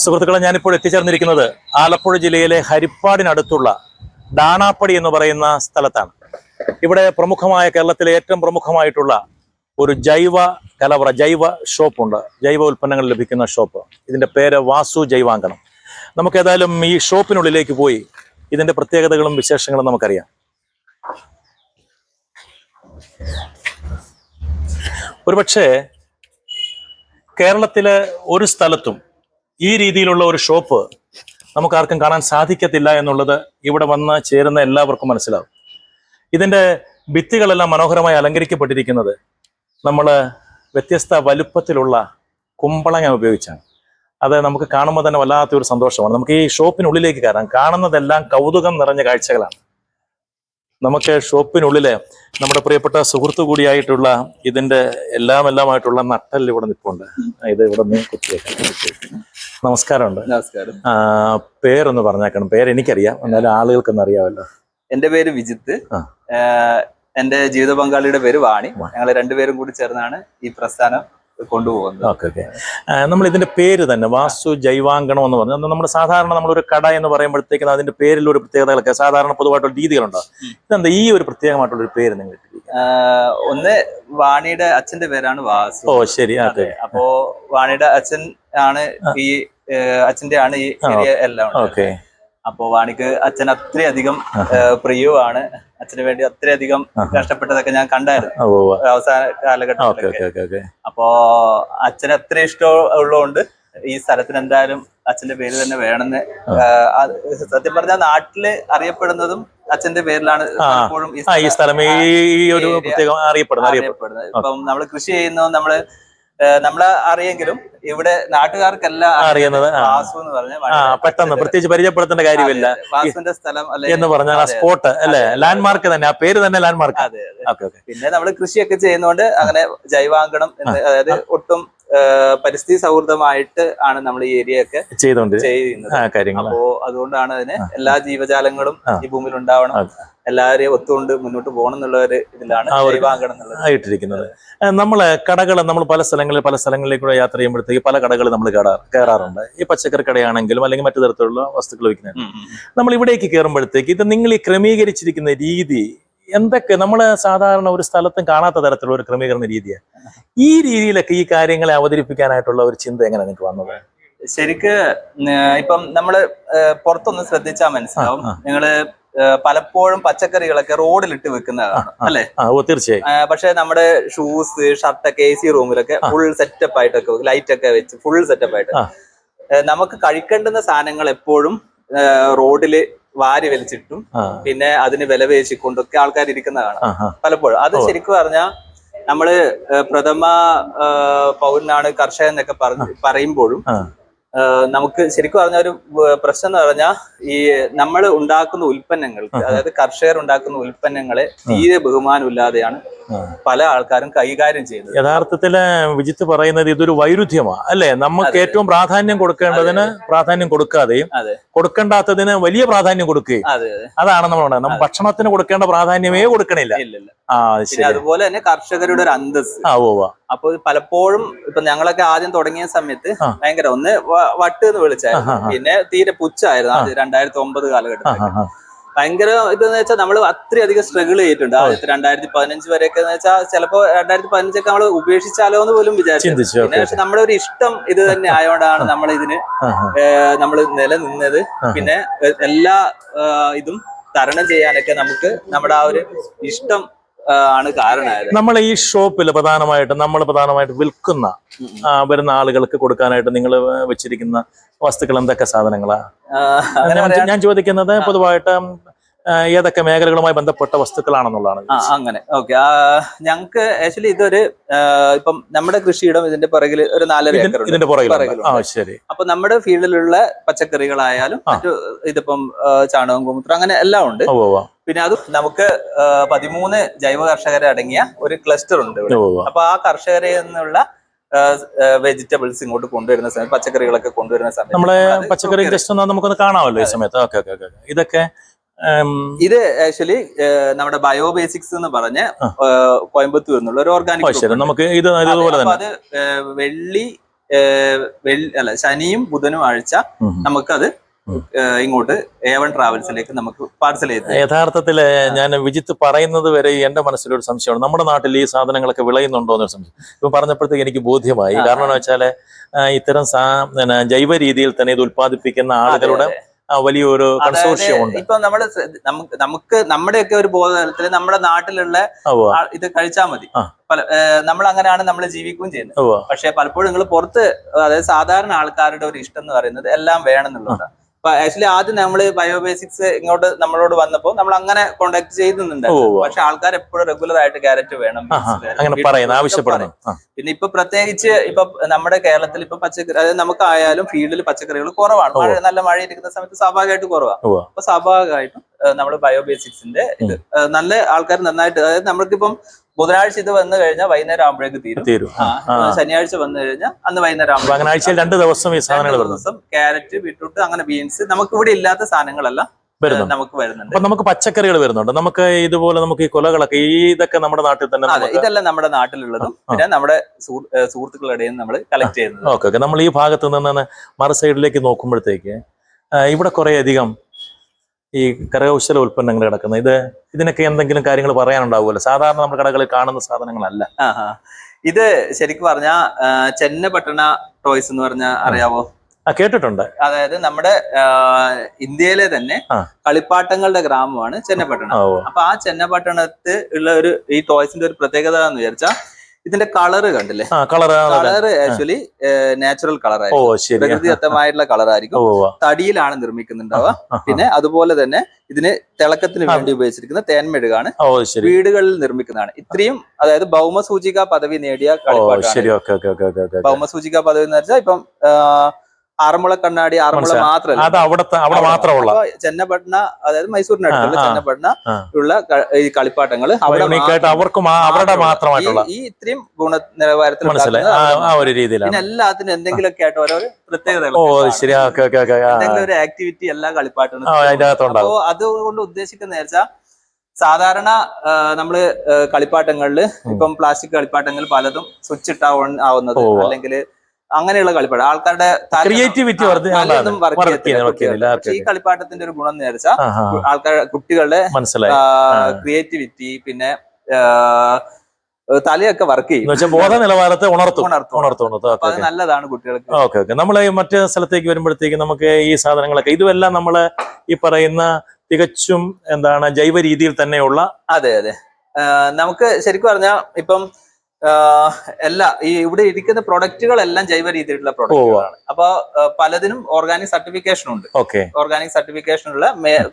സുഹൃത്തുക്കളെ ഞാനിപ്പോൾ എത്തിച്ചേർന്നിരിക്കുന്നത് ആലപ്പുഴ ജില്ലയിലെ ഹരിപ്പാടിനടുത്തുള്ള ഡാണാപ്പടി എന്ന് പറയുന്ന സ്ഥലത്താണ്. ഇവിടെ പ്രമുഖമായ കേരളത്തിലെ ഏറ്റവും പ്രമുഖമായിട്ടുള്ള ഒരു ജൈവ കലവറ ജൈവ ഷോപ്പുണ്ട്. ജൈവ ഉൽപ്പന്നങ്ങൾ ലഭിക്കുന്ന ഷോപ്പ്. ഇതിന്റെ പേര് വാസു ജൈവാങ്കണം. നമുക്ക് ഏതായാലും ഈ ഷോപ്പിനുള്ളിലേക്ക് പോയി ഇതിന്റെ പ്രത്യേകതകളും വിശേഷങ്ങളും നമുക്കറിയാം. ഒരുപക്ഷെ കേരളത്തിലെ ഒരു സ്ഥലത്തും ഈ രീതിയിലുള്ള ഒരു ഷോപ്പ് നമുക്ക് ആർക്കും കാണാൻ സാധിക്കത്തില്ല എന്നുള്ളത് ഇവിടെ വന്ന് ചേരുന്ന എല്ലാവർക്കും മനസ്സിലാവും. ഇതിന്റെ ഭിത്തികളെല്ലാം മനോഹരമായി അലങ്കരിക്കപ്പെട്ടിരിക്കുന്നത് നമ്മൾ വ്യത്യസ്ത വലുപ്പത്തിലുള്ള കുമ്പളങ്ങ ഉപയോഗിച്ചാണ്. അത് നമുക്ക് കാണുമ്പോൾ തന്നെ വല്ലാത്തൊരു സന്തോഷമാണ്. നമുക്ക് ഈ ഷോപ്പിനുള്ളിലേക്ക് കയറാം. കാണുന്നതെല്ലാം കൗതുകം നിറഞ്ഞ കാഴ്ചകളാണ്. നമുക്ക് ഷോപ്പിനുള്ളിലെ നമ്മുടെ പ്രിയപ്പെട്ട സുഹൃത്തു കൂടിയായിട്ടുള്ള ഇതിന്റെ എല്ലാം എല്ലാമായിട്ടുള്ള നട്ടൽ ഇവിടെ നിൽപ്പുണ്ട്. ഇത് ഇവിടെ നിന്ന് കുത്തിയേക്കാം നമസ്കാരമുണ്ട്. നമസ്കാരം. ആ, പേരൊന്ന് പറഞ്ഞേക്കണം. പേര് എനിക്കറിയാം. എന്നാലും ആളുകൾക്കൊന്നും അറിയാമല്ലോ. എന്റെ പേര് വിജിത്ത്. ആ. എന്റെ ജീവിത പങ്കാളിയുടെ പേര് വാണി. വാണി. ഞങ്ങൾ രണ്ടുപേരും കൂടി ചേർന്നാണ് ഈ പ്രസ്ഥാനം കൊണ്ടുപോകുന്നത്. Okay okay. നമ്മൾ ഇതിന്റെ പേര് തന്നെ വാസ്തു ജൈവാങ്കണം എന്ന് പറഞ്ഞാൽ നമ്മുടെ സാധാരണ നമ്മളൊരു കട എന്ന് പറയുമ്പോഴത്തേക്കും അതിന്റെ പേരിൽ ഒരു പ്രത്യേകതകളൊക്കെ സാധാരണ പൊതുവായിട്ടുള്ള രീതികളുണ്ടോ. ഇതെന്താ ഈ ഒരു പ്രത്യേകമായിട്ടുള്ള ഒരു പേര് നിങ്ങൾ? ഒന്ന് വാണിയുടെ അച്ഛന്റെ പേരാണ് വാസു. ഓ ശരി. അതെ അപ്പോ വാണിയുടെ അച്ഛൻ ആണ് ഈ അച്ഛന്റെ ആണ് ഈ എല്ലാം. ഓക്കെ. അപ്പോ വാണിക്ക് അച്ഛൻ അത്രയധികം പ്രിയുവാണ് പ്രിയവുമാണ്. അച്ഛന് വേണ്ടി അത്രയധികം കഷ്ടപ്പെട്ടതൊക്കെ ഞാൻ കണ്ടായിരുന്നു. അവസാന കാലഘട്ടത്തിൽ കാലഘട്ടത്തിലൊക്കെ അപ്പോ അച്ഛന് അത്ര ഇഷ്ടം ഉള്ളതുകൊണ്ട് ഈ സ്ഥലത്തിന് എന്തായാലും അച്ഛന്റെ പേര് തന്നെ വേണമെന്ന് സത്യം പറഞ്ഞാൽ നാട്ടിൽ അറിയപ്പെടുന്നതും അച്ഛന്റെ പേരിലാണ് ആ. പലപ്പോഴും ഈ സ്ഥലം ഈ ഒരു പ്രത്യേകം അറിയപ്പെടുന്നു അറിയപ്പെടുന്നു. അറിയപ്പെടുന്നത്. ഇപ്പം നമ്മൾ കൃഷി ചെയ്യുന്ന നമ്മൾ നമ്മളെ അറിയെങ്കിലും ഇവിടെ നാട്ടുകാർക്കെല്ലാം അറിയുന്നത്. വാസു എന്ന് പെട്ടെന്ന് പ്രത്യേകിച്ച് പരിചയപ്പെടുത്തേണ്ട കാര്യമില്ല. വാസുവിന്റെ സ്ഥലം എന്ന് പറഞ്ഞാൽ ആ സ്പോട്ട് അല്ലെ? ലാൻഡ്മാർക്ക് തന്നെ ആ പേര് തന്നെ ലാൻഡ്മാർക്ക് പിന്നെ നമ്മൾ കൃഷിയൊക്കെ ചെയ്യുന്നതുകൊണ്ട് അങ്ങനെ ജൈവാങ്കണം അതായത് ഒട്ടും പരിസ്ഥിതി സൗഹൃദമായിട്ട് ആണ് നമ്മൾ ഈ ഏരിയ ഒക്കെ ചെയ്യുന്നത്. അപ്പോ അതുകൊണ്ടാണ് അതിന് എല്ലാ ജീവജാലങ്ങളും ഈ ഭൂമിയിൽ ഉണ്ടാവണം. എല്ലാവരെയും ഒത്തുകൊണ്ട് മുന്നോട്ട് പോകണം എന്നുള്ള ഒരു ഇതിലാണ് ആയിട്ടിരിക്കുന്നത് നമ്മൾ കടകൾ നമ്മൾ പല സ്ഥലങ്ങളിൽ പല സ്ഥലങ്ങളിലേക്കൂടെ യാത്ര ചെയ്യുമ്പോഴത്തേക്ക് പല കടകൾ നമ്മൾ കയറാറുണ്ട് ഈ പച്ചക്കറി കടയാണെങ്കിലും അല്ലെങ്കിൽ മറ്റു തരത്തിലുള്ള വസ്തുക്കൾ വിൽക്കുന്നത് ഉം. നമ്മൾ ഇവിടേക്ക് കയറുമ്പോഴത്തേക്ക് ഇത് നിങ്ങൾ ഈ ക്രമീകരിച്ചിരിക്കുന്ന രീതി എന്തൊക്കെ? നമ്മൾ സാധാരണ ഒരു സ്ഥലത്തും കാണാത്ത തരത്തിലുള്ള ഒരു ക്രമീകരണ രീതിയാണ് ഈ രീതിയിലൊക്കെ ഈ കാര്യങ്ങളെ അവതരിപ്പിക്കാനായിട്ടുള്ള ഒരു ചിന്ത എങ്ങനെ നിങ്ങൾക്ക് വന്നത്? ശരിക്ക് ഇപ്പം നമ്മൾ പുറത്തൊന്ന് ശ്രദ്ധിച്ചാൽ മനസ്സിലാവും. നിങ്ങൾ പലപ്പോഴും പച്ചക്കറികളൊക്കെ റോഡിലിട്ട് വെക്കുന്നതാണ് അല്ലെ? തീർച്ചയായും. പക്ഷെ നമ്മുടെ ഷൂസ് ഷർട്ടൊക്കെ എ സി റൂമിലൊക്കെ. ഫുൾ സെറ്റപ്പ് ആയിട്ടൊക്കെ ലൈറ്റ് ഒക്കെ വെച്ച് ഫുൾ സെറ്റപ്പ് ആയിട്ട്. നമുക്ക് കഴിക്കേണ്ടുന്ന സാധനങ്ങൾ എപ്പോഴും റോഡിൽ വാരി വലിച്ചിട്ടും പിന്നെ അതിന് വില പേശിക്കൊണ്ടൊക്കെ ആൾക്കാർ ഇരിക്കുന്നതാണ്. പലപ്പോഴും. അത്. ശരിക്കും പറഞ്ഞാൽ നമ്മൾ പ്രഥമ പൗരനാണ് കർഷകൻ എന്നൊക്കെ പറഞ്ഞ് പറയുമ്പോഴും നമുക്ക് ശരിക്കും പറഞ്ഞ ഒരു പ്രശ്നം എന്ന് പറഞ്ഞാൽ ഈ നമ്മൾ ഉണ്ടാക്കുന്ന ഉൽപ്പന്നങ്ങൾക്ക് അതായത് കർഷകർ ഉണ്ടാക്കുന്ന ഉൽപ്പന്നങ്ങളെ തീരെ ബഹുമാനമില്ലാതെയാണ്. പല ആൾക്കാരും കൈകാര്യം ചെയ്യുന്നത് യഥാർത്ഥത്തിൽ വിജിത്ത് പറയുന്നത് ഇതൊരു വൈരുദ്ധ്യമാണ് അല്ലെ? നമുക്ക് ഏറ്റവും പ്രാധാന്യം കൊടുക്കേണ്ടതിന് പ്രാധാന്യം കൊടുക്കാതെയും. കൊടുക്കേണ്ടാത്തതിന് വലിയ പ്രാധാന്യം കൊടുക്കുകയും. അതാണ് നമ്മൾ. നമ്മൾ ഭക്ഷണത്തിന് കൊടുക്കേണ്ട പ്രാധാന്യമേ കൊടുക്കണില്ല. ആ ശരി അതുപോലെ തന്നെ കർഷകരുടെ ഒരു അന്തസ് ആ ഓ അപ്പൊ പലപ്പോഴും ഇപ്പൊ ഞങ്ങളൊക്കെ ആദ്യം തുടങ്ങിയ സമയത്ത്. ഭയങ്കര ഒന്ന് വട്ട് എന്ന് വിളിച്ചായിരുന്നു. പിന്നെ തീരെ പുച്ഛായിരുന്നു രണ്ടായിരത്തി ഒമ്പത് കാലഘട്ടത്തിൽ. ഭയങ്കര ഇതെന്ന് വെച്ചാൽ നമ്മൾ അത്രയധികം സ്ട്രഗിൾ ചെയ്തിട്ടുണ്ട്. ആദ്യത്തെ രണ്ടായിരത്തി പതിനഞ്ച് വരെയൊക്കെ എന്ന് വെച്ചാൽ ചിലപ്പോ രണ്ടായിരത്തി പതിനഞ്ചൊക്കെ നമ്മൾ ഉപേക്ഷിച്ചാലോ എന്ന് പോലും വിചാരിച്ചു പിന്നെ പക്ഷെ നമ്മുടെ ഒരു ഇഷ്ടം ഇത് തന്നെ ആയതുകൊണ്ടാണ് നമ്മൾ ഇതിന് നമ്മൾ നിലനിന്നത്. പിന്നെ എല്ലാ ഇതും തരണം ചെയ്യാനൊക്കെ നമുക്ക് നമ്മുടെ ആ ഒരു ഇഷ്ടം ആണ് കാരണമായത്. നമ്മൾ ഈ ഷോപ്പിൽ പ്രധാനമായിട്ട് നമ്മൾ പ്രധാനമായിട്ട് വിൽക്കുന്ന വരുന്ന ആളുകൾക്ക് കൊടുക്കാനായിട്ട് നിങ്ങൾ വെച്ചിരിക്കുന്ന വസ്തുക്കൾ എന്തൊക്കെ സാധനങ്ങളാ? അങ്ങനെ ഞാൻ- ചോദിക്കുന്നത് പൊതുവായിട്ട് ഏതൊക്കെ മേഖലകളുമായി ബന്ധപ്പെട്ട വസ്തുക്കളാണെന്നുള്ളതാണ് അങ്ങനെ. ഓക്കെ ഞങ്ങൾക്ക് ആക്ച്വലി ഇതൊരു ഇപ്പം നമ്മുടെ കൃഷിയിടം ഇതിന്റെ പുറകിൽ ഒരു നാലര ഏക്കർ ഇതിന്റെ. ശരി. അപ്പൊ നമ്മുടെ ഫീൽഡിലുള്ള പച്ചക്കറികളായാലും. മറ്റു ഇതിപ്പം ചാണകം ഗോമൂത്രം അങ്ങനെ എല്ലാം ഉണ്ട്. പിന്നെ അത് നമുക്ക് പതിമൂന്ന് ജൈവ കർഷകരെ അടങ്ങിയ ഒരു ക്ലസ്റ്റർ ഉണ്ട് ഇവിടെ. അപ്പൊ ആ കർഷകരെ നിന്നുള്ള വെജിറ്റബിൾസ് ഇങ്ങോട്ട് കൊണ്ടുവരുന്ന സമയത്ത് പച്ചക്കറികളൊക്കെ കൊണ്ടുവരുന്ന സമയത്ത് നമ്മളെ പച്ചക്കറി ജസ്റ്റ് നമുക്കൊന്ന് കാണാമല്ലോ ഈ സമയത്ത്. ഓക്കെ ഓക്കെ ഇതൊക്കെ ഇത് ആക്ച്വലി നമ്മുടെ ബയോ ബേസിക്സ് എന്ന് പറഞ്ഞ് കോയമ്പത്തൂർ എന്നുള്ള ഒരു ഓർഗാനിക് നമുക്ക് ഇത് അത് വെള്ളി അല്ല ശനിയും ബുധനും ആഴ്ച നമുക്കത് ഇങ്ങോട്ട് എ വൺ ട്രാവൽസിലേക്ക് നമുക്ക് പാർസൽ ചെയ്ത് യഥാർത്ഥത്തിൽ യഥാർത്ഥത്തിൽ ഞാൻ വിജിത്ത് പറയുന്നത് വരെ എന്റെ മനസ്സിലൊരു സംശയമാണ്. നമ്മുടെ നാട്ടിൽ ഈ സാധനങ്ങളൊക്കെ വിളയുന്നുണ്ടോ എന്നൊരു സംശയം. ഇപ്പൊ പറഞ്ഞപ്പോഴത്തേക്ക് എനിക്ക് ബോധ്യമായി. കാരണം എന്ന് വെച്ചാൽ ഇത്തരം സാ ജൈവ രീതിയിൽ തന്നെ ഇത് ഉൽപ്പാദിപ്പിക്കുന്ന ആളുകളുടെ വലിയൊരു കൺസോർഷ്യം ഉണ്ട്. ഇപ്പൊ നമ്മൾ നമുക്ക് നമുക്ക് നമ്മുടെയൊക്കെ ഒരു ബോധതലത്തിൽ നമ്മുടെ നാട്ടിലുള്ള ഇത് കഴിച്ചാൽ മതി. നമ്മൾ അങ്ങനെയാണ് നമ്മൾ ജീവിക്കുകയും ചെയ്യുന്നത്. പക്ഷെ പലപ്പോഴും നിങ്ങൾ പുറത്ത് അതായത് സാധാരണ ആൾക്കാരുടെ ഒരു ഇഷ്ടം എന്ന് പറയുന്നത് എല്ലാം വേണം എന്നുള്ളതാണ്. അപ്പൊ ആക്ച്വലി ആദ്യം നമ്മൾ ബയോബേസിക്സ് ഇങ്ങോട്ട് നമ്മളോട് വന്നപ്പോൾ നമ്മൾ അങ്ങനെ കോണ്ടാക്ട് ചെയ്യുന്നുണ്ട്. പക്ഷെ ആൾക്കാർ എപ്പോഴും റെഗുലർ ആയിട്ട് ക്യാരറ്റ് വേണം അങ്ങനെ പറയുന്നു ആവശ്യപ്പെടുന്നു. പിന്നെ ഇപ്പൊ പ്രത്യേകിച്ച് ഇപ്പൊ നമ്മുടെ കേരളത്തിൽ ഇപ്പൊ പച്ചക്കറി അതായത് നമുക്കായാലും ഫീൽഡിൽ പച്ചക്കറികൾ കുറവാണ്. മഴ നല്ല മഴ ഇരിക്കുന്ന സമയത്ത് സ്വാഭാവികമായിട്ട് കുറവാണ്. അപ്പൊ സ്വാഭാവികമായിട്ടും നമ്മൾ ബയോബേസിക്സിന്റെ ഇത് നല്ല ആൾക്കാർ നന്നായിട്ട് അതായത് നമ്മൾക്കിപ്പം ബുധനാഴ്ച ഇത് വന്നു കഴിഞ്ഞാൽ വൈകുന്നേരം ആകുമ്പോഴേക്ക് തീരും. തീരും. ശനിയാഴ്ച വന്നു കഴിഞ്ഞാൽ അന്ന് വൈകുന്നേരം അങ്ങനെ ആഴ്ചയിൽ രണ്ട് ദിവസം ഈ സാധനങ്ങൾ ദിവസം ക്യാരറ്റ് ബീട്രൂട്ട് അങ്ങനെ ബീൻസ് നമുക്ക് ഇവിടെ ഇല്ലാത്ത സാധനങ്ങളല്ല നമുക്ക് വരുന്നുണ്ട്. അപ്പൊ നമുക്ക് പച്ചക്കറികൾ വരുന്നുണ്ട്. നമുക്ക് ഇതുപോലെ നമുക്ക് ഈ കൊലകളൊക്കെ ഈ ഇതൊക്കെ നമ്മുടെ നാട്ടിൽ തന്നെ ഇതെല്ലാം നമ്മുടെ നാട്ടിലുള്ളതും പിന്നെ നമ്മുടെ സുഹൃത്തുക്കളുടെ നമ്മൾ കളക്ട് ചെയ്യുന്നത്. ഓക്കെ നമ്മൾ ഈ ഭാഗത്ത് നിന്ന് മറു സൈഡിലേക്ക് നോക്കുമ്പോഴത്തേക്ക് ഇവിടെ കുറെ അധികം ഈ കരകൗശല ഉൽപ്പന്നങ്ങൾ കിടക്കുന്നത്. ഇത് ഇതിനൊക്കെ എന്തെങ്കിലും കാര്യങ്ങൾ പറയാനുണ്ടാവുമല്ലോ? സാധാരണ നമ്മുടെ കടകളിൽ കാണുന്ന സാധനങ്ങളല്ല. ഇത് ശരിക്കും പറഞ്ഞ ചെന്നപട്ടണ ടോയ്സ് എന്ന് പറഞ്ഞ അറിയാവോ? കേട്ടിട്ടുണ്ട്. അതായത് നമ്മുടെ ഇന്ത്യയിലെ തന്നെ കളിപ്പാട്ടങ്ങളുടെ ഗ്രാമമാണ് ചെന്നപട്ടണം. അപ്പൊ ആ ചെന്നപട്ടണത്ത് ഉള്ള ഒരു ഈ ടോയ്സിന്റെ ഒരു പ്രത്യേകത എന്ന് വിചാരിച്ചാൽ ഇതിന്റെ കളറ് കണ്ടില്ലേ? കളറ് ആക്ച്വലി നാച്ചുറൽ കളർ ആയിരിക്കും. പ്രകൃതിദത്തമായിട്ടുള്ള കളർ ആയിരിക്കും. തടിയിലാണ് നിർമ്മിക്കുന്നുണ്ടാവുക. പിന്നെ അതുപോലെ തന്നെ ഇതിന് തിളക്കത്തിന് വേണ്ടി ഉപയോഗിച്ചിരിക്കുന്ന തേൻമെഴുകാണ് ശരി. വീടുകളിൽ നിർമ്മിക്കുന്നതാണ്. ഇത്രയും അതായത് ഭൗമസൂചിക പദവി നേടിയ കളിപ്പാട്ടാണ് ഭൗമസൂചിക പദവി എന്ന് വെച്ചാൽ ഇപ്പം ആറന്മുള കണ്ണാടി ആറന്മുള. മാത്രമല്ല അത് അവിടത്തെ അവിടെ മാത്രമുള്ള ചെന്നപട്ടണ അതായത് മൈസൂരിനടുത്തുള്ള. ചെന്നപട്ടണ. ഉള്ള ഈ കളിപ്പാട്ടങ്ങൾ അവിടെ അവർക്ക് അവരുടെ. മാത്രമായിട്ടുള്ള ഈ- ഇത്രയും ഗുണ നിലവാരത്തിൽ. ഒരു രീതിയിലാണ് പിന്നെ എല്ലാത്തിനും എന്തെങ്കിലുമൊക്കെ ആയിട്ട് ഓരോ ആ എന്തെങ്കിലും ഒരു ആക്ടിവിറ്റി എല്ലാ കളിപ്പാട്ടും. അപ്പോ അതുകൊണ്ട് ഉദ്ദേശിക്കുന്ന വെച്ചാൽ സാധാരണ നമ്മൾ കളിപ്പാട്ടങ്ങളിൽ ഇപ്പം പ്ലാസ്റ്റിക് കളിപ്പാട്ടങ്ങൾ പലതും സ്വിച്ച് ഇട്ടാ ഓൺ ആവുന്നത് അല്ലെങ്കിൽ അങ്ങനെയുള്ള കളിപ്പാട് ആൾക്കാരുടെ ക്രിയേറ്റിവിറ്റി ഈ കളിപ്പാട്ടത്തിന്റെ ഒരു ഗുണം എന്ന് വെച്ചാൽ ആ, ആ, ആൾക്കാർ കുട്ടികളുടെ ക്രിയേറ്റിവിറ്റി പിന്നെ തലയൊക്കെ വർക്ക് ചെയ്യും. ബോധ നിലവാരത്തെ ഉണർത്തും. ഉണർത്തും. ഉണർത്തും നല്ലതാണ് കുട്ടികൾക്ക്. Okay okay. നമ്മൾ മറ്റു സ്ഥലത്തേക്ക് വരുമ്പോഴത്തേക്ക് നമുക്ക് ഈ സാധനങ്ങളൊക്കെ ഇതുമെല്ലാം നമ്മൾ ഈ പറയുന്ന തികച്ചും എന്താണ് ജൈവ രീതിയിൽ തന്നെയുള്ള അതെ അതെ. നമുക്ക് ശരിക്കും പറഞ്ഞാൽ ഇപ്പം എല്ലാ ഈ ഇവിടെ ഇരിക്കുന്ന പ്രൊഡക്റ്റുകളെല്ലാം ജൈവ രീതിയിലുള്ള പ്രൊഡക്റ്റുകളാണ് അപ്പൊ പലതിനും ഓർഗാനിക് സർട്ടിഫിക്കേഷൻ ഉണ്ട്. ഓർഗാനിക് സർട്ടിഫിക്കേഷൻ ഉള്ള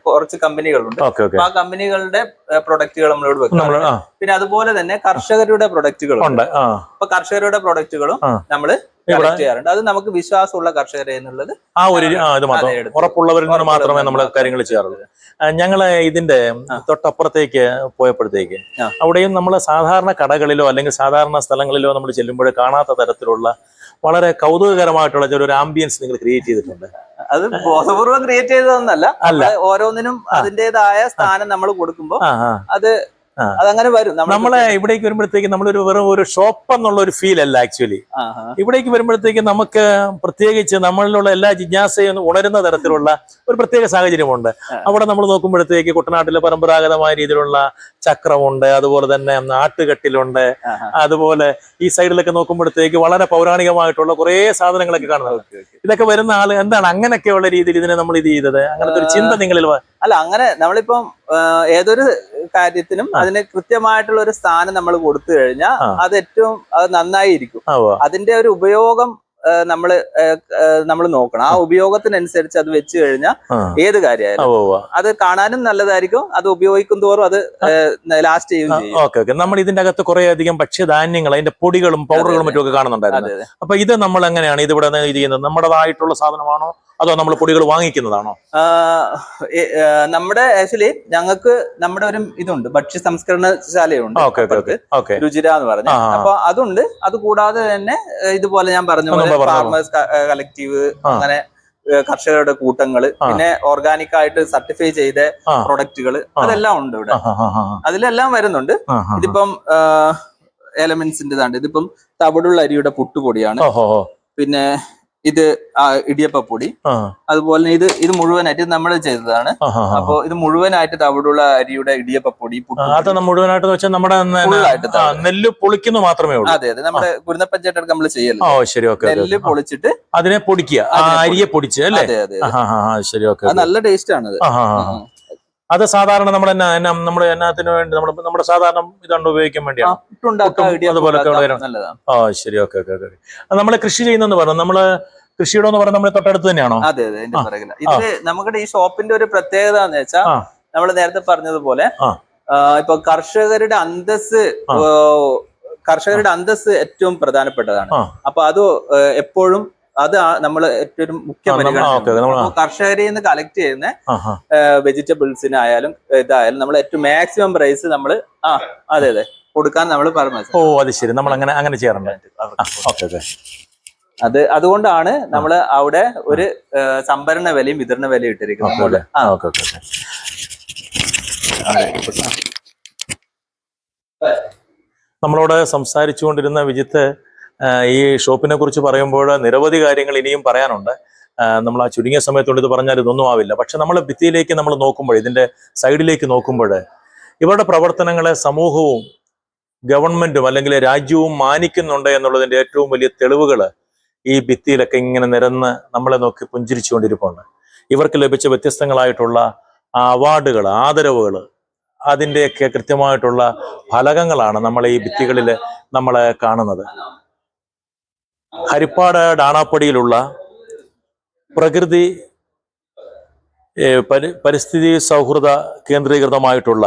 കുറച്ച് കമ്പനികളുണ്ട്. അപ്പൊ ആ കമ്പനികളുടെ പ്രൊഡക്റ്റുകൾ നമ്മളോട് നമ്മൾ പിന്നെ അതുപോലെ തന്നെ കർഷകരുടെ പ്രൊഡക്റ്റുകളും അപ്പൊ കർഷകരുടെ പ്രൊഡക്റ്റുകളും. നമ്മൾ കളക്ട് ചെയ്യാറുണ്ട് അത് നമുക്ക് വിശ്വാസമുള്ള കർഷകരെ എന്നുള്ളത് ആ ഒരു ഇത് മാത്രം ഉറപ്പുള്ളവരിൽ നിന്ന് മാത്രമേ നമ്മൾ. കാര്യങ്ങൾ ചെയ്യാറുള്ളൂ ഞങ്ങൾ ഇതിന്റെ. തൊട്ടപ്പുറത്തേക്ക് പോയപ്പോഴത്തേക്ക് അവിടെയും നമ്മൾ സാധാരണ കടകളിലോ അല്ലെങ്കിൽ സാധാരണ സ്ഥലങ്ങളിലോ നമ്മൾ ചെല്ലുമ്പോൾ കാണാത്ത തരത്തിലുള്ള വളരെ കൗതുകകരമായിട്ടുള്ള ചില ഒരു ആംബിയൻസ് നിങ്ങൾ ക്രിയേറ്റ് ചെയ്തിട്ടുണ്ട് അത് ബോധപൂർവം ക്രിയേറ്റ് ചെയ്തതൊന്നല്ല അല്ല. ഓരോന്നിനും അതിന്റേതായ സ്ഥാനം നമ്മൾ കൊടുക്കുമ്പോൾ അത്. അതങ്ങനെ വരും നമ്മളെ ഇവിടേക്ക് വരുമ്പോഴത്തേക്ക് നമ്മളൊരു വെറും ഒരു ഷോപ്പ് എന്നുള്ള ഒരു ഫീൽ അല്ല ആക്ച്വലി. ഇവിടേക്ക് വരുമ്പോഴത്തേക്ക് നമുക്ക് പ്രത്യേകിച്ച് നമ്മളിലുള്ള എല്ലാ ജിജ്ഞാസയും ഉണരുന്ന തരത്തിലുള്ള ഒരു പ്രത്യേക സാഹചര്യമുണ്ട്. അവിടെ നമ്മൾ നോക്കുമ്പോഴത്തേക്ക് കുട്ടനാട്ടിലെ പരമ്പരാഗതമായ രീതിയിലുള്ള ചക്രമുണ്ട് അതുപോലെ തന്നെ നാട്ടുകെട്ടിലുണ്ട് അതുപോലെ ഈ സൈഡിലൊക്കെ നോക്കുമ്പോഴത്തേക്ക് വളരെ പൗരാണികമായിട്ടുള്ള കുറെ സാധനങ്ങളൊക്കെ കാണുന്നത്. ഇതൊക്കെ വരുന്ന ആൾ എന്താണ് അങ്ങനെയൊക്കെയുള്ള രീതിയിൽ ഇതിനെ നമ്മൾ ഇത് ചെയ്തത്? അങ്ങനത്തെ ഒരു ചിന്ത നിങ്ങളിൽ അല്ല അങ്ങനെ നമ്മളിപ്പം ഏതൊരു കാര്യത്തിനും അതിന് കൃത്യമായിട്ടുള്ള ഒരു സ്ഥാനം നമ്മൾ കൊടുത്തു കഴിഞ്ഞാൽ അത് ഏറ്റവും അത് നന്നായിരിക്കും. അതിന്റെ ഒരു ഉപയോഗം നമ്മൾ നമ്മൾ നമ്മൾ നോക്കണം. ആ ഉപയോഗത്തിനനുസരിച്ച് അത് വെച്ച് കഴിഞ്ഞാൽ ഏത് കാര്യമായാലും. അത് കാണാനും നല്ലതായിരിക്കും. അത് ഉപയോഗിക്കും തോറും അത് ലാസ്റ്റ് ചെയ്യും. Okay okay. നമ്മൾ ഇതിന്റെ അകത്ത് കുറെ അധികം ഭക്ഷ്യധാന്യങ്ങൾ അതിന്റെ പൊടികളും പൗഡറുകളും മറ്റും ഒക്കെ കാണുന്നുണ്ടായിരുന്നു. അപ്പൊ ഇത് നമ്മൾ എങ്ങനെയാണ് ഇത് ഇവിടെ ഇത് ചെയ്യുന്നത് നമ്മുടേതായിട്ടുള്ള സാധനമാണോ? അതോ നമ്മൾ പൊടികൾ വാങ്ങിക്കുന്നതാണോ? നമ്മുടെ ആക്ച്വലി ഞങ്ങൾക്ക് നമ്മുടെ ഒരു ഇതുണ്ട് ഭക്ഷ്യ സംസ്കരണശാലയുണ്ട് രുചിര എന്ന് പറഞ്ഞു. അപ്പൊ അതുണ്ട്. അത് കൂടാതെ തന്നെ ഇതുപോലെ ഞാൻ പറഞ്ഞു പോലെ ഫാർമേഴ്സ് കളക്റ്റീവ് അങ്ങനെ കർഷകരുടെ കൂട്ടങ്ങൾ പിന്നെ ഓർഗാനിക് ആയിട്ട് സർട്ടിഫൈ ചെയ്ത. പ്രൊഡക്റ്റുകൾ അതെല്ലാം ഉണ്ട് ഇവിടെ. അതിലെല്ലാം വരുന്നുണ്ട്. ഇതിപ്പം എലമെന്റ്സിന്റെ ഇതിപ്പം തവിടുള്ള അരിയുടെ പുട്ടുപൊടിയാണ്. പിന്നെ ഇത് ഇടിയപ്പ പൊടി. അതുപോലെ ഇത് ഇത് മുഴുവനായിട്ട് നമ്മൾ ചെയ്തതാണ്. അപ്പൊ ഇത് മുഴുവനായിട്ട് തവിടുള്ള അരിയുടെ ഇടിയപ്പ പൊടി പുട്ടുപൊടി. അത് മുഴുവനായിട്ട് വെച്ചാൽ നമ്മുടെ നെല്ല് പൊളിക്കുന്നു മാത്രമേ ഉള്ളൂ. അതെ അതെ. നമ്മുടെ കുരുന്നപ്പഞ്ചായിട്ട് നമ്മൾ ചെയ്യല്ലോ ഓ ശരി ഓക്കെ നെല്ല് പൊളിച്ചിട്ട് അതിനെ പൊടിക്കുക. അരിയെ പൊടിച്ച് അല്ലേ? അതെ അതെ ശരി ഓക്കെ നല്ല ടേസ്റ്റ് ആണത് ആ, ആ, ആ. അത് സാധാരണ നമ്മൾ എന്നാ എന്നാ നമ്മുടെ എന്നാത്തിന് വേണ്ടി നമ്മുടെ നമ്മുടെ സാധാരണ ഇതാണ് ഉപയോഗിക്കാൻ വേണ്ടിയാണ്. അതുപോലെ അതുപോലൊക്കെ ആ ശരി ഓക്കെ ഓക്കെ ഓക്കെ നമ്മൾ കൃഷി ചെയ്യുന്നെന്ന് പറഞ്ഞു. നമ്മൾ കൃഷിയുടെ എന്ന് പറയുന്നത് നമ്മുടെ തൊട്ടടുത്ത് തന്നെയാണോ? അതെ അതെ. ഇത് നമ്മുടെ ഈ ഷോപ്പിന്റെ ഒരു പ്രത്യേകത എന്ന് വെച്ചാൽ. നമ്മൾ നേരത്തെ പറഞ്ഞതുപോലെ ഇപ്പൊ കർഷകരുടെ അന്തസ് കർഷകരുടെ അന്തസ് ഏറ്റവും പ്രധാനപ്പെട്ടതാണ്. അപ്പൊ അത് എപ്പോഴും അത് നമ്മൾ ഏറ്റവും മുഖ്യ പരിഗണന കർഷകരിൽ നിന്ന് കളക്ട് ചെയ്യുന്ന വെജിറ്റബിൾസിനായാലും ഇതായാലും നമ്മൾ ഏറ്റവും മാക്സിമം പ്രൈസ് നമ്മൾ ആ അതെ അതെ. കൊടുക്കാൻ നമ്മൾ പറഞ്ഞു ഓ അത് ശരി. നമ്മൾ അങ്ങനെ അങ്ങനെ ചെയ്യാറുണ്ട്. അത് അതുകൊണ്ടാണ് നമ്മൾ അവിടെ ഒരു സംഭരണ വിലയും വിതരണ വിലയും ഇട്ടിരിക്കുന്നത്. ആ ഓക്കെ ഓക്കെ. നമ്മളോട് സംസാരിച്ചുകൊണ്ടിരുന്ന വിജിത്ത് ഈ ഷോപ്പിനെ കുറിച്ച് പറയുമ്പോൾ നിരവധി കാര്യങ്ങൾ ഇനിയും പറയാനുണ്ട്. നമ്മൾ ആ ചുരുങ്ങിയ സമയത്തുകൊണ്ട് ഇത് പറഞ്ഞാൽ ഇതൊന്നും ആവില്ല. പക്ഷെ നമ്മൾ ഭിത്തിയിലേക്ക് നമ്മൾ നോക്കുമ്പോൾ ഇതിന്റെ സൈഡിലേക്ക് നോക്കുമ്പോൾ ഇവരുടെ പ്രവർത്തനങ്ങളെ സമൂഹവും ഗവൺമെന്റും അല്ലെങ്കിൽ രാജ്യവും മാനിക്കുന്നുണ്ട് എന്നുള്ളതിന്റെ ഏറ്റവും വലിയ തെളിവുകൾ ഈ ഭിത്തിയിലൊക്കെ ഇങ്ങനെ നിരന്ന് നമ്മളെ നോക്കി പുഞ്ചിരിച്ചുകൊണ്ടിരിപ്പുണ്ട്. ഇവർക്ക് ലഭിച്ച വ്യത്യസ്തങ്ങളായിട്ടുള്ള അവാർഡുകൾ ആദരവുകൾ അതിന്റെയൊക്കെ കൃത്യമായിട്ടുള്ള ഫലകങ്ങളാണ് നമ്മൾ ഈ ഭിത്തികളിൽ നമ്മൾ കാണുന്നത്. ഹരിപ്പാട് ഡാണാപ്പടിയിലുള്ള പ്രകൃതി പരി- പരിസ്ഥിതി സൗഹൃദ കേന്ദ്രീകൃതമായിട്ടുള്ള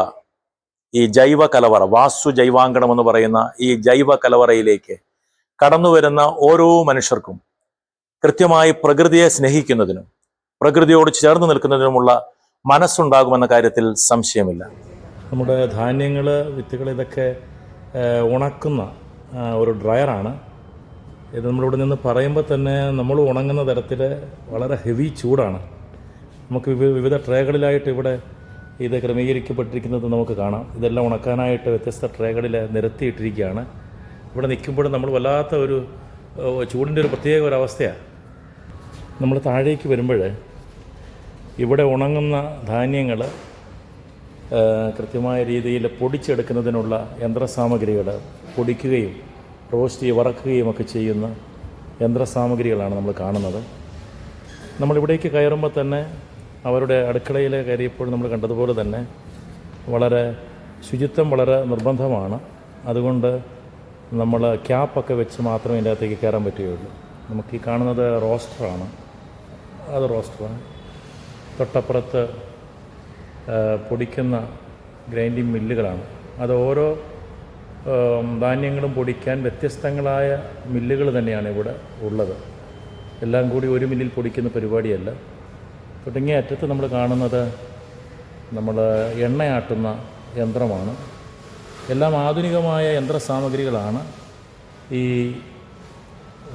ഈ ജൈവ കലവറ വാസ്തു ജൈവാങ്കണം എന്ന് പറയുന്ന ഈ ജൈവ കലവറയിലേക്ക് കടന്നു വരുന്ന ഓരോ മനുഷ്യർക്കും കൃത്യമായി പ്രകൃതിയെ സ്നേഹിക്കുന്നതിനും പ്രകൃതിയോട് ചേർന്ന് നിൽക്കുന്നതിനുമുള്ള മനസ്സുണ്ടാകുമെന്ന കാര്യത്തിൽ സംശയമില്ല. നമ്മുടെ ധാന്യങ്ങൾ വിത്തുകൾ ഇതൊക്കെ ഉണക്കുന്ന ഒരു ഡ്രയറാണ്. ഇത് നമ്മളിവിടെ നിന്ന് പറയുമ്പോൾ തന്നെ നമ്മൾ ഉണങ്ങുന്ന തരത്തിൽ വളരെ ഹെവി ചൂടാണ്. നമുക്ക് വിവിധ ട്രേകളിലായിട്ട് ഇവിടെ ഇത് ക്രമീകരിക്കപ്പെട്ടിരിക്കുന്നത് നമുക്ക് കാണാം. ഇതെല്ലാം ഉണക്കാനായിട്ട് വ്യത്യസ്ത ട്രേകളിൽ നിരത്തിയിട്ടിരിക്കുകയാണ്. ഇവിടെ നിൽക്കുമ്പോൾ നമ്മൾ വല്ലാത്ത ഒരു ചൂടിന്റെ ഒരു പ്രത്യേക ഒരു അവസ്ഥയാണ് നമ്മൾ താഴേക്ക് വരുമ്പോൾ ഇവിടെ ഉണങ്ങുന്ന ധാന്യങ്ങൾ കൃത്യമായ രീതിയിൽ പൊടിച്ചെടുക്കുന്നതിനുള്ള യന്ത്രസാമഗ്രികൾ പൊടിക്കുകയും റോസ്റ്റ് വറക്കുകയും ഒക്കെ ചെയ്യുന്ന യന്ത്രസാമഗ്രികളാണ് നമ്മൾ കാണുന്നത്. നമ്മളിവിടേക്ക് കയറുമ്പോൾ തന്നെ അവരുടെ അടുക്കളയിൽ കയറിയപ്പോൾ നമ്മൾ കണ്ടതുപോലെ തന്നെ വളരെ ശുചിത്വം വളരെ നിർബന്ധമാണ്. അതുകൊണ്ട് നമ്മൾ ക്യാപ്പൊക്കെ വെച്ച് മാത്രമേ ഇതിന്റെ അകത്തേക്ക് കയറാൻ പറ്റുകയുള്ളൂ. നമുക്ക് ഈ കാണുന്നത് റോസ്റ്ററാണ്. അത് റോസ്റ്ററാണ്. തൊട്ടപ്പുറത്ത് പൊടിക്കുന്ന ഗ്രൈൻഡിങ് മില്ലുകളാണ്. അത് ഓരോ ധാന്യങ്ങളും പൊടിക്കാൻ വ്യത്യസ്തങ്ങളായ മില്ലുകൾ തന്നെയാണ് ഇവിടെ ഉള്ളത്. എല്ലാം കൂടി ഒരു മില്ലിൽ പൊടിക്കുന്ന പരിപാടിയല്ല. തുടങ്ങിയ അറ്റത്ത് നമ്മൾ കാണുന്നത് നമ്മൾ എണ്ണയാട്ടുന്ന യന്ത്രമാണ്. എല്ലാം ആധുനികമായ യന്ത്രസാമഗ്രികളാണ്. ഈ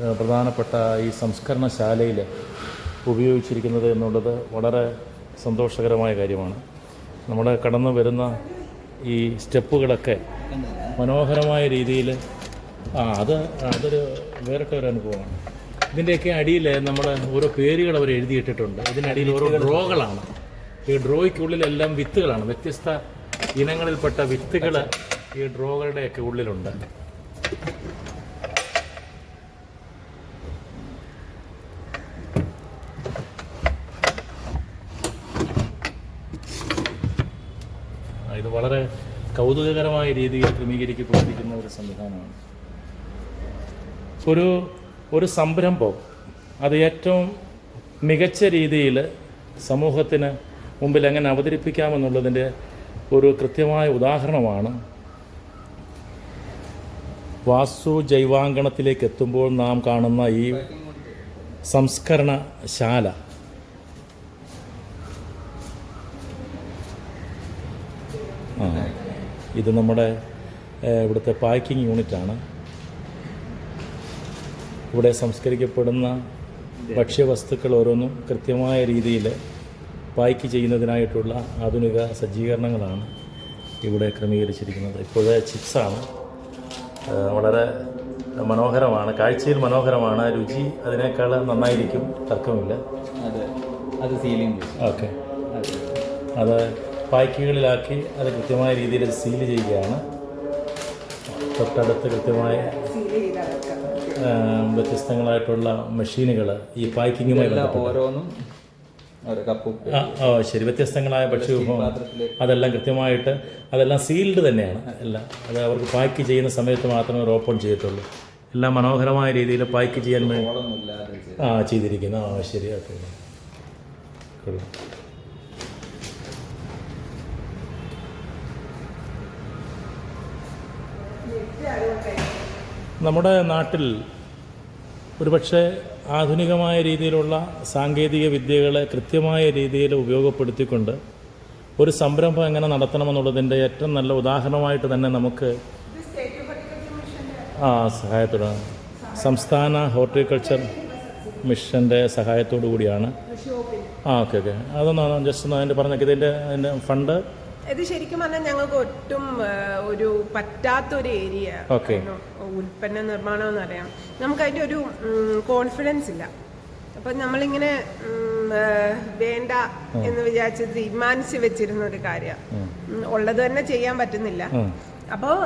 ഏഹ്, പ്രധാനപ്പെട്ട ഈ സംസ്കരണശാലയിൽ ഉപയോഗിച്ചിരിക്കുന്നത് എന്നുള്ളത് വളരെ സന്തോഷകരമായ കാര്യമാണ്. നമ്മൾ കടന്നു വരുന്ന ഈ സ്റ്റെപ്പുകളൊക്കെ മനോഹരമായ രീതിയിൽ. ആ അത് അതൊരു വേറിട്ട ഒരു അനുഭവമാണ്. ഇതിന്റെയൊക്കെ അടിയിൽ നമ്മൾ ഓരോ പേരുകൾ അവർ എഴുതിയിട്ടിട്ടുണ്ട്. ഇതിനടിയിൽ ഓരോ ഡ്രോകളാണ്. ഈ ഡ്രോയ്ക്കുള്ളിലെല്ലാം വിത്തുകളാണ്. വ്യത്യസ്ത ഇനങ്ങളിൽപ്പെട്ട വിത്തുകൾ ഈ ഡ്രോകളുടെയൊക്കെ ഉള്ളിലുണ്ട് ആ, ഇത് വളരെ കൗതുകകരമായ രീതിയിൽ ക്രമീകരിക്കപ്പെട്ടിരിക്കുന്ന ഒരു സംവിധാനമാണ്. ഒരു ഒരു സംരംഭം അത് ഏറ്റവും മികച്ച രീതിയിൽ സമൂഹത്തിന് മുമ്പിൽ എങ്ങനെ അവതരിപ്പിക്കാമെന്നുള്ളതിന്റെ ഒരു കൃത്യമായ ഉദാഹരണമാണ് വാസ്തു ജൈവാങ്കണത്തിലേക്ക് എത്തുമ്പോൾ നാം കാണുന്ന ഈ സംസ്കരണശാല. ഇത് നമ്മുടെ ഇവിടുത്തെ പാക്കിംഗ് യൂണിറ്റാണ്. ഇവിടെ സംസ്കരിക്കപ്പെടുന്ന ഭക്ഷ്യവസ്തുക്കൾ ഓരോന്നും കൃത്യമായ രീതിയിൽ പായ്ക്ക് ചെയ്യുന്നതിനായിട്ടുള്ള ആധുനിക സജ്ജീകരണങ്ങളാണ് ഇവിടെ ക്രമീകരിച്ചിരിക്കുന്നത്. ഇപ്പോഴേ ചിപ്സാണ്. വളരെ മനോഹരമാണ്. കാഴ്ചയിൽ മനോഹരമാണ്. രുചി അതിനേക്കാൾ നന്നായിരിക്കും. തർക്കമില്ല. അത്. അത് സീലിംഗ് ഓക്കെ. അത് പായ്ക്കുകളിലാക്കി അത് കൃത്യമായ രീതിയിൽ സീൽ ചെയ്യുകയാണ്. തൊട്ടടുത്ത് കൃത്യമായ വ്യത്യസ്തങ്ങളായിട്ടുള്ള മെഷീനുകൾ ഈ പായ്ക്കിങ്ങുമായി ഓരോന്നും ശരി. വ്യത്യസ്തങ്ങളായ ഭക്ഷ്യവിഭവം അതെല്ലാം കൃത്യമായിട്ട് അതെല്ലാം സീൽഡ് തന്നെയാണ്. എല്ലാം. അത് അവർക്ക് പാക്ക് ചെയ്യുന്ന സമയത്ത് മാത്രമേ അവർ ഓപ്പൺ ചെയ്യത്തുള്ളൂ. എല്ലാം മനോഹരമായ രീതിയിൽ പാക്ക് ചെയ്യാൻ വേണ്ടി ആ ചെയ്തിരിക്കുന്നു. ആ ശരി. ഓക്കെ. കൊള്ളാം. നമ്മുടെ നാട്ടിൽ ഒരുപക്ഷെ ആധുനികമായ രീതിയിലുള്ള സാങ്കേതിക വിദ്യകളെ കൃത്യമായ രീതിയിൽ ഉപയോഗപ്പെടുത്തിക്കൊണ്ട് ഒരു സംരംഭം എങ്ങനെ നടത്തണമെന്നുള്ളതിന്റെ ഏറ്റവും നല്ല ഉദാഹരണമായിട്ട് തന്നെ നമുക്ക് ആ സഹായത്തോടെ. സംസ്ഥാന ഹോർട്ടിക്കൾച്ചർ മിഷന്റെ സഹായത്തോടു കൂടിയാണ്. ആ ഓക്കെ ഓക്കെ. അതൊന്നാണ് ജസ്റ്റ് ഒന്ന് അതിന്റെ പറഞ്ഞേക്ക്. ഇതിന്റെ അതിന്റെ ഫണ്ട് ഇത് ശരിക്കും പറഞ്ഞാൽ ഞങ്ങൾക്ക് ഒട്ടും ഒരു പറ്റാത്തൊരു ഏരിയ ഉൽപ്പന്ന നിർമ്മാണം എന്ന് പറയാം. നമുക്ക് അതിന്റെ ഒരു കോൺഫിഡൻസ് ഇല്ല. അപ്പൊ നമ്മളിങ്ങനെ വേണ്ട എന്ന് വിചാരിച്ച് തീരുമാനിച്ച് വെച്ചിരുന്ന ഒരു കാര്യം. ഉള്ളത് തന്നെ ചെയ്യാൻ പറ്റുന്നില്ല. അപ്പോ അപ്പോൾ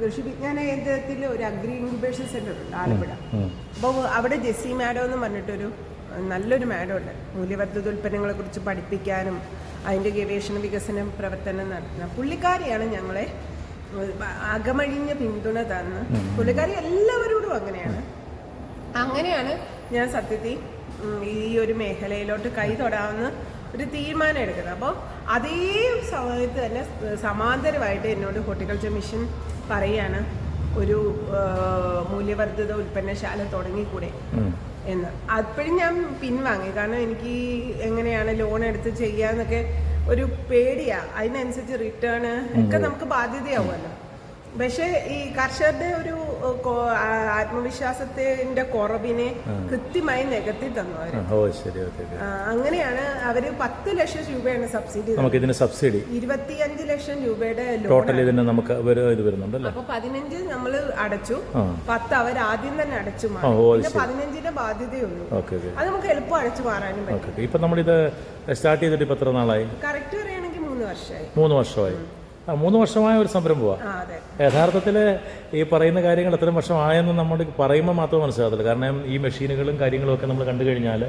കൃഷി വിജ്ഞാന കേന്ദ്രത്തിൽ ഒരു അഗ്രി ഇൻക്യുബേഷൻ സെന്റർ ഉണ്ട് ആലപ്പുഴ. അപ്പോൾ അവിടെ ജെസ്സി മാഡം എന്ന് പറഞ്ഞിട്ടൊരു നല്ലൊരു മാഡം ഉണ്ട് മൂല്യവർദ്ധിത ഉൽപ്പന്നങ്ങളെ കുറിച്ച് പഠിപ്പിക്കാനും അതിന്റെ ഗവേഷണ വികസന പ്രവർത്തനം നടത്തുന്ന പുള്ളിക്കാരിയാണ് ഞങ്ങളെ അകമഴിഞ്ഞ പിന്തുണ തന്ന് പുള്ളിക്കാരി എല്ലാവരോടും അങ്ങനെയാണ്. അങ്ങനെയാണ് ഞാൻ സത്യത്തിൽ ഈ ഒരു മേഖലയിലോട്ട് കൈ തൊടാവുന്ന ഒരു തീരുമാനം എടുക്കുന്നത്. അപ്പോൾ അതേ സമയത്ത് തന്നെ സമാന്തരമായിട്ട് എന്നോട് ഹോർട്ടിക്കൾച്ചർ മിഷൻ പറയാണ് ഒരു മൂല്യവർദ്ധിത ഉൽപ്പന്നശാല തുടങ്ങിക്കൂടെ? എന്ന്. അപ്പോഴും ഞാൻ പിൻവാങ്ങി കാരണം എനിക്ക് എങ്ങനെയാണ് ലോൺ എടുത്ത് ചെയ്യാന്നൊക്കെ ഒരു പേടിയാ. അതിനനുസരിച്ച് റിട്ടേൺ ഒക്കെ നമുക്ക് ബാധ്യതയാവുമല്ലോ. പക്ഷേ ഈ കർഷകരുടെ ഒരു ആത്മവിശ്വാസത്തിന്റെ കുറവിനെ കൃത്യമായി നികത്തി തന്നു അങ്ങനെയാണ് അവർ പത്ത് ലക്ഷം രൂപയാണ് സബ്സിഡി നമുക്ക് ഇതിന് സബ്സിഡി. ഇരുപത്തിയഞ്ച് ലക്ഷം രൂപയുടെ ടോട്ടൽ ഇതിന് നമുക്ക് ഇത് വരുന്നുണ്ടല്ലോ. അപ്പൊ പതിനഞ്ച് നമ്മൾ അടച്ചു. പത്ത് അവർ ആദ്യം തന്നെ അടച്ചു പിന്നെ പതിനഞ്ചിന്റെ ബാധ്യതയുള്ളൂ. അത് നമുക്ക് എളുപ്പം അടച്ചു മാറാനും പറ്റും. ഇപ്പൊ നമ്മളിത് സ്റ്റാർട്ട് ചെയ്തിട്ട് ഇപ്പൊ എത്ര നാളായി? കറക്റ്റ് പറയുകയാണെങ്കിൽ മൂന്ന് വർഷമായി. മൂന്ന് വർഷമായി. മൂന്ന് വർഷമായ ഒരു സംരംഭമാണ് യഥാർത്ഥത്തിൽ ഈ പറയുന്ന കാര്യങ്ങൾ എത്ര വർഷമായെന്ന് നമ്മൾ പറയുമ്പോൾ മാത്രമേ മനസ്സിലാകത്തില്ല കാരണം ഈ മെഷീനുകളും കാര്യങ്ങളും ഒക്കെ നമ്മൾ കണ്ടു കഴിഞ്ഞാൽ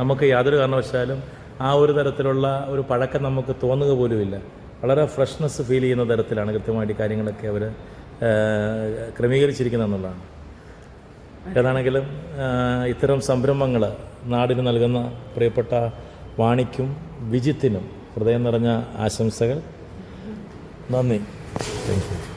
നമുക്ക് യാതൊരു കാരണവശാലും ആ ഒരു തരത്തിലുള്ള ഒരു പഴക്കം നമുക്ക് തോന്നുക പോലുമില്ല വളരെ ഫ്രഷ്നെസ് ഫീൽ ചെയ്യുന്ന തരത്തിലാണ് കൃത്യമായിട്ട് കാര്യങ്ങളൊക്കെ അവർ ക്രമീകരിച്ചിരിക്കുന്നത് എന്നുള്ളതാണ്. ഏതാണെങ്കിലും ഇത്തരം സംരംഭങ്ങൾ നാടിന് നൽകുന്ന പ്രിയപ്പെട്ട വാണിക്കും വിജിത്തിനും ഹൃദയം നിറഞ്ഞ ആശംസകൾ. നന്ദി താങ്ക് യു